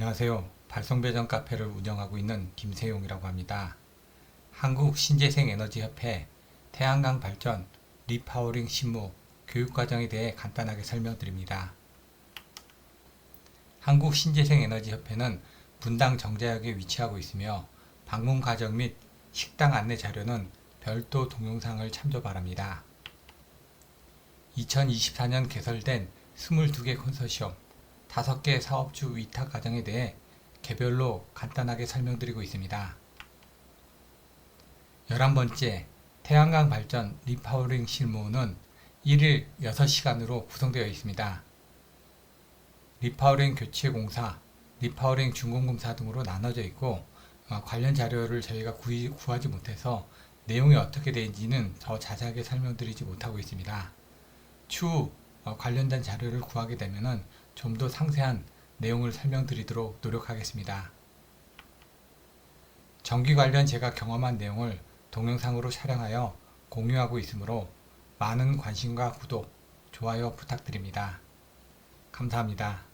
안녕하세요. 발송배전 카페를 운영하고 있는 김세용이라고 합니다. 한국 신재생에너지협회 태양광 발전 리파워링 실무 교육 과정에 대해 간단하게 설명드립니다. 한국 신재생에너지협회는 분당 정자역에 위치하고 있으며 방문 과정 및 식당 안내 자료는 별도 동영상을 참조 바랍니다. 2024년 개설된 22개 컨소시엄 5개 사업주 위탁 과정에 대해 개별로 간단하게 설명드리고 있습니다. 11번째 태양광 발전 리파워링 실무는 1일 6시간으로 구성되어 있습니다. 리파워링 교체 공사, 리파워링 준공검사 등으로 나눠져 있고 어, 관련 자료를 저희가 구하지 못해서 내용이 어떻게 되는지는 더 자세하게 설명드리지 못하고 있습니다. 추후 어, 관련된 자료를 구하게 되면 좀 더 상세한 내용을 설명드리도록 노력하겠습니다. 전기 관련 제가 경험한 내용을 동영상으로 촬영하여 공유하고 있으므로 많은 관심과 구독, 좋아요 부탁드립니다. 감사합니다.